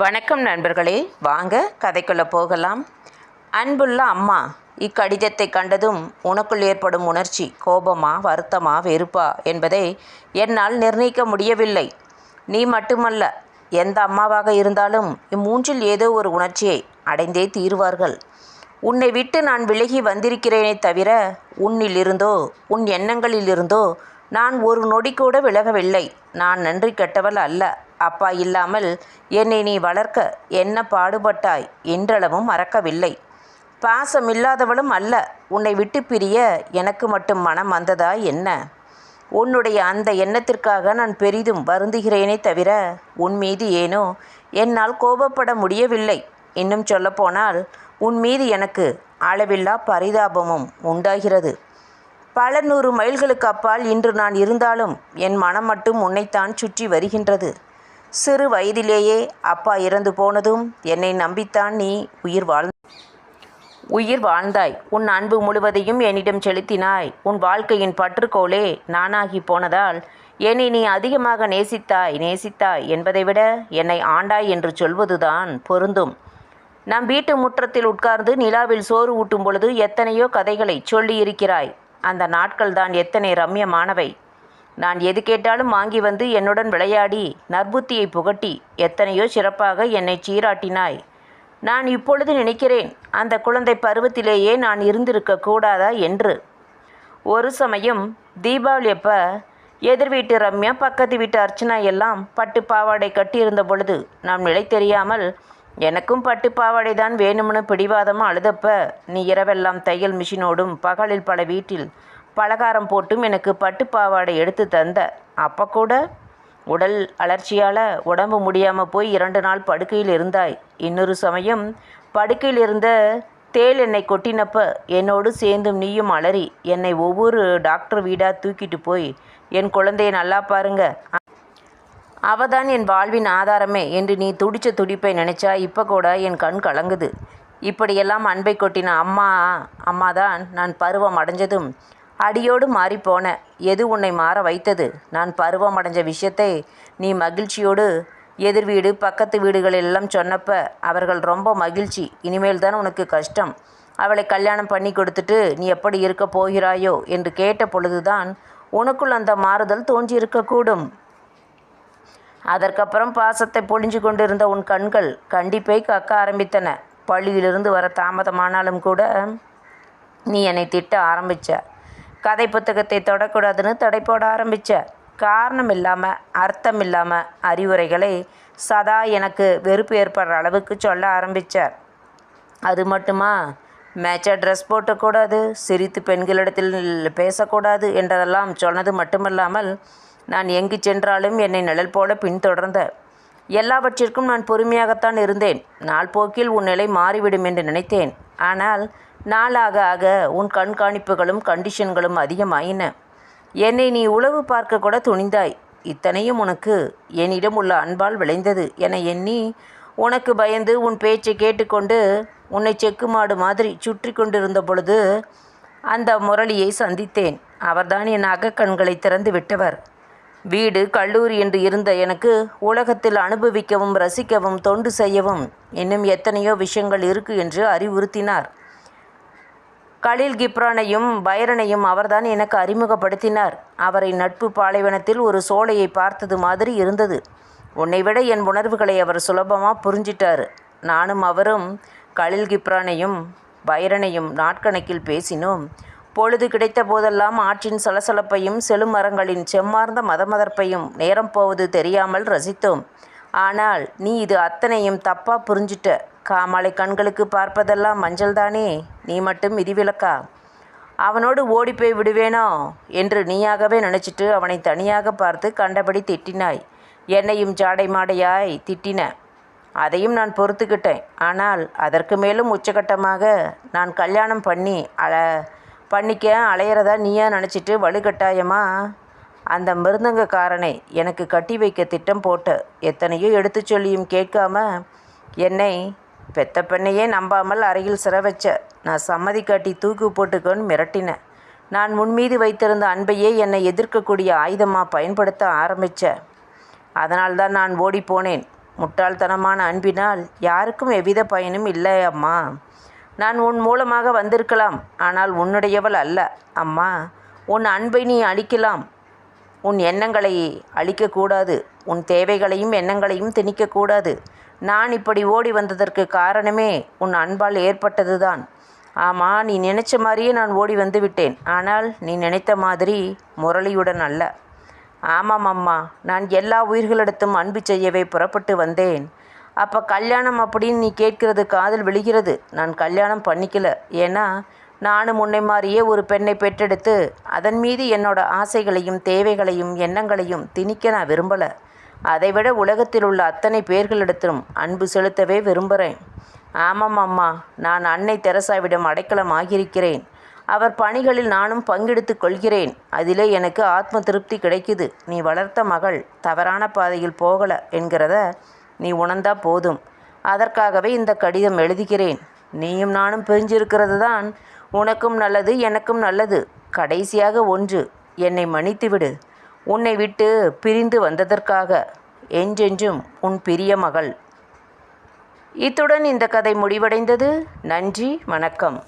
வணக்கம் நண்பர்களே. வாங்க கதைக்குள்ளே போகலாம். அன்புள்ள அம்மா இக்கடிதத்தை கண்டதும் உனக்குள் ஏற்படும் உணர்ச்சி கோபமா வருத்தமா வெறுப்பா என்பதை என்னால் நிர்ணயிக்க முடியவில்லை. நீ மட்டுமல்ல எந்த அம்மாவாக இருந்தாலும் இம்மூன்றில் ஏதோ ஒரு உணர்ச்சியை அடைந்தே தீருவார்கள். உன்னை விட்டு நான் விலகி வந்திருக்கிறேனே தவிர உன்னிலிருந்தோ உன் எண்ணங்களிலிருந்தோ நான் ஒரு நொடி கூட விலகவில்லை. நான் நன்றி கெட்டவள் அல்ல. அப்பா இல்லாமல் என்னை நீ வளர்க்க என்ன பாடுபட்டாய் என்றளவும் மறக்கவில்லை. பாசமில்லாதவளும் அல்ல உன்னை விட்டு பிரிய எனக்கு மட்டும் மனம் வந்ததா என்ன? உன்னுடைய அந்த எண்ணத்திற்காக நான் பெரிதும் வருந்துகிறேனே தவிர உன் மீது ஏனோ என்னால் கோபப்பட முடியவில்லை. இன்னும் சொல்லப்போனால் உன் மீது எனக்கு அளவில்லா பரிதாபமும் உண்டாகிறது. பல நூறு மைல்களுக்கு அப்பால் இன்று நான் இருந்தாலும் என் மனம் மட்டும் உன்னைத்தான் சுற்றி வருகின்றது. சிறு வயதிலேயே அப்பா இறந்து போனதும் என்னை நம்பித்தான் நீ உயிர் வாழ் உயிர் வாழ்ந்தாய். உன் அன்பு முழுவதையும் என்னிடம் செலுத்தினாய். உன் வாழ்க்கையின் பற்றுக்கோளே நானாகி போனதால் என்னை நீ அதிகமாக நேசித்தாய் நேசித்தாய் என்பதை விட என்னை ஆண்டாய் என்று சொல்வதுதான் பொருந்தும். நம் வீட்டு முற்றத்தில் உட்கார்ந்து நிலாவில் சோறு ஊட்டும் பொழுது எத்தனையோ கதைகளை சொல்லியிருக்கிறாய். அந்த நாட்கள்தான் எத்தனை ரம்யமானவை. நான் எது கேட்டாலும் வாங்கி வந்து என்னுடன் விளையாடி நற்புத்தியை புகட்டி எத்தனையோ சிறப்பாக என்னை சீராட்டினாய். நான் இப்பொழுது நினைக்கிறேன் அந்த குழந்தை பருவத்திலேயே நான் இருந்திருக்க கூடாதா என்று. ஒரு சமயம் தீபாவளி அப்ப எதிர் வீட்டு ரம்யா பக்கத்து வீட்டு அர்ச்சனா எல்லாம் பட்டு பாவாடை கட்டியிருந்த பொழுது நாம் நிலை தெரியாமல் எனக்கும் பட்டு பாவாடை தான் வேணும்னு பிடிவாதமாக அழுதப்ப நீ இரவெல்லாம் தையல் மிஷினோடும் பகலில் பல வீட்டில் பலகாரம் போட்டும் எனக்கு பட்டு பாவாடை எடுத்து தந்த. அப்போ கூட உடல் அலர்ச்சியால் உடம்பு முடியாமல் போய் இரண்டு நாள் படுக்கையில் இருந்தாய். இன்னொரு சமயம் படுக்கையில் இருந்த தேள் என்னை கொட்டினப்ப என்னோடு சேர்ந்தும் நீயும் அலறி என்னை ஒவ்வொரு டாக்டர் வீடாக தூக்கிட்டு போய் என் குழந்தையை நல்லா பாருங்க. அவதான் என் வாழ்வின் ஆதாரமே என்று நீ துடிச்ச துடிப்பை நினைச்சா இப்போ கூட என் கண் கலங்குது. இப்படியெல்லாம் அன்பை கொட்டின அம்மா அம்மா தான் நான் பருவம் அடைஞ்சதும் அடியோடு மாறிப்போன. எது உன்னை மாற வைத்தது? நான் பருவம் அடைஞ்ச விஷயத்தை நீ மகிழ்ச்சியோடு எதிர் வீடு பக்கத்து வீடுகள் எல்லாம் சொன்னப்ப அவர்கள் ரொம்ப மகிழ்ச்சி. இனிமேல் தான் உனக்கு கஷ்டம். அவளை கல்யாணம் பண்ணி கொடுத்துட்டு நீ எப்படி இருக்க போகிறாயோ என்று கேட்ட பொழுதுதான் உனக்குள் அந்த மாறுதல் தோன்றியிருக்கக்கூடும். அதற்கப்புறம் பாசத்தை பொழிஞ்சு கொண்டிருந்த உன் கண்கள் கண்டிப்பை கக்க ஆரம்பித்தன. பள்ளியிலிருந்து வர தாமதமானாலும் கூட நீ என்னை திட்ட ஆரம்பிச்ச. கதை புத்தகத்தை தொடக்கூடாதுன்னு தடை போட ஆரம்பிச்ச. காரணம் இல்லாமல் அர்த்தம் இல்லாமல் அறிவுரைகளை சதா எனக்கு வெறுப்பு ஏற்படுற அளவுக்கு சொல்ல ஆரம்பித்தார் அது மட்டுமா? மேட்சாக ட்ரெஸ் போட்டக்கூடாது சிரித்து பெண்களிடத்தில் பேசக்கூடாது என்றதெல்லாம் சொன்னது மட்டுமல்லாமல் நான் எங்கு சென்றாலும் என்னை நிழல் போல பின்தொடர்ந்த எல்லாவற்றிற்கும் நான் பொறுமையாகத்தான் இருந்தேன். நாள் போக்கில் உன் நிலை மாறிவிடும் என்று நினைத்தேன். ஆனால் நாளாக ஆக உன் கண்காணிப்புகளும் கண்டிஷன்களும் அதிகமாயின. என்னை நீ உளவு பார்க்க கூட துணிந்தாய். இத்தனையும் உனக்கு என்னிடம் உள்ள அன்பால் விளைந்தது என எண்ணி உனக்கு பயந்து உன் பேச்சை கேட்டுக்கொண்டு உன்னை செக்கு மாடு மாதிரி சுற்றி கொண்டிருந்த பொழுது அந்த முரளியை சந்தித்தேன். அவர்தான் என் அகக்கண்களை திறந்து விட்டவர். வீடு கல்லூரி என்று இருந்த எனக்கு உலகத்தில் அனுபவிக்கவும் ரசிக்கவும் தொண்டு செய்யவும் இன்னும் எத்தனையோ விஷயங்கள் இருக்கு என்று அறிவுறுத்தினார். கலில் கிப்ரானையும் பைரனையும் அவர்தான் எனக்கு அறிமுகப்படுத்தினார். அவரை நட்பு பாலைவனத்தில் ஒரு சோலையை பார்த்தது மாதிரி இருந்தது. உன்னை விட என் உணர்வுகளை அவர் சுலபமாக புரிஞ்சிட்டார். நானும் அவரும் கலில் கிப்ரானையும் பைரனையும் நாட்கணக்கில் பேசினோம். பொழுது கிடைத்த போதெல்லாம் ஆற்றின் சலசலப்பையும் செழுமரங்களின் செம்மார்ந்த மதமதர்ப்பையும் நேரம் போவது தெரியாமல் ரசித்தோம். ஆனால் நீ இது அத்தனையும் தப்பா புரிஞ்சிட்ட. காமாலை கண்களுக்கு பார்ப்பதெல்லாம் மஞ்சள் தானே நீ மட்டும் விதிவிலக்கா அவனோடு ஓடிப்போய் விடுவேனோ? என்று நீயாகவே நினச்சிட்டு அவனை தனியாக பார்த்து கண்டபடி திட்டினாய். என்னையும் ஜாடை மாடையாய் திட்டின. அதையும் நான் பொறுத்துக்கிட்டேன். ஆனால் அதற்கு மேலும் உச்சகட்டமாக நான் கல்யாணம் பண்ணி அழ பண்ணிக்க அலையிறதா நீயா நினச்சிட்டு வலுக்கட்டாயமா? அந்த மிருதங்கக்காரனை எனக்கு கட்டி வைக்க திட்டம் போட்ட எத்தனையோ எடுத்து சொல்லியும் கேட்காம என்னை பெத்த பெண்ணையே நம்பாமல் அறையில் சிற வச்ச நான் சம்மதி காட்டி தூக்கு போட்டுக்கோன்னு மிரட்டினேன் நான் முன்மீது வைத்திருந்த அன்பையே என்னை எதிர்க்கக்கூடிய ஆயுதமாக பயன்படுத்த ஆரம்பித்த அதனால்தான் நான் ஓடிப்போனேன் முட்டாள்தனமான அன்பினால் யாருக்கும் எவ்வித பயனும் இல்லை அம்மா நான் உன் மூலமாக வந்திருக்கலாம் ஆனால் உன்னுடையவள் அல்ல. அம்மா உன் அன்பை நீ அழிக்கலாம். உன் எண்ணங்களை அழிக்கக்கூடாது. உன் தேவைகளையும் எண்ணங்களையும் திணிக்கக்கூடாது. நான் இப்படி ஓடி வந்ததற்கு காரணமே உன் அன்பால் ஏற்பட்டதுதான். ஆமாம் நீ நினைச்ச மாதிரியே நான் ஓடி வந்து விட்டேன். ஆனால் நீ நினைத்த மாதிரி முரளியுடன் அல்ல. ஆமாம் அம்மா நான் எல்லா உயிர்களிடத்தும் அன்பு செய்யவே புறப்பட்டு வந்தேன். அப்போ கல்யாணம் அப்படின்னு நீ கேட்கிறது காதல் விழுகிறது. நான் கல்யாணம் பண்ணிக்கல. ஏன்னா நானும் முன்னை மாதிரியே ஒரு பெண்ணை பெற்றெடுத்து அதன் மீது என்னோட ஆசைகளையும் தேவைகளையும் எண்ணங்களையும் திணிக்க நான் விரும்பலை. அதைவிட உலகத்தில் உள்ள அத்தனை பேர்களிடத்திலும் அன்பு செலுத்தவே விரும்புகிறேன் ஆமாம் அம்மா நான் அன்னை தெரசாவிடம் அடைக்கலம் ஆகியிருக்கிறேன். அவர் பணிகளில் நானும் பங்கெடுத்துக் கொள்கிறேன். அதிலே எனக்கு ஆத்ம திருப்தி கிடைக்குது. நீ வளர்த்த மகள் தவறான பாதையில் போகல என்கிறத நீ உணர்ந்தா போதும். அதற்காகவே இந்த கடிதம் எழுதுகிறேன். நீயும் நானும் பிரிஞ்சிருக்கிறது தான் உனக்கும் நல்லது எனக்கும் நல்லது. கடைசியாக ஒன்று. என்னை மன்னித்துவிடு. உன்னை விட்டு பிரிந்து வந்ததற்காக. என்றென்றும் உன் பிரிய மகள். இத்துடன் இந்த கதை முடிவடைந்தது. நன்றி வணக்கம்.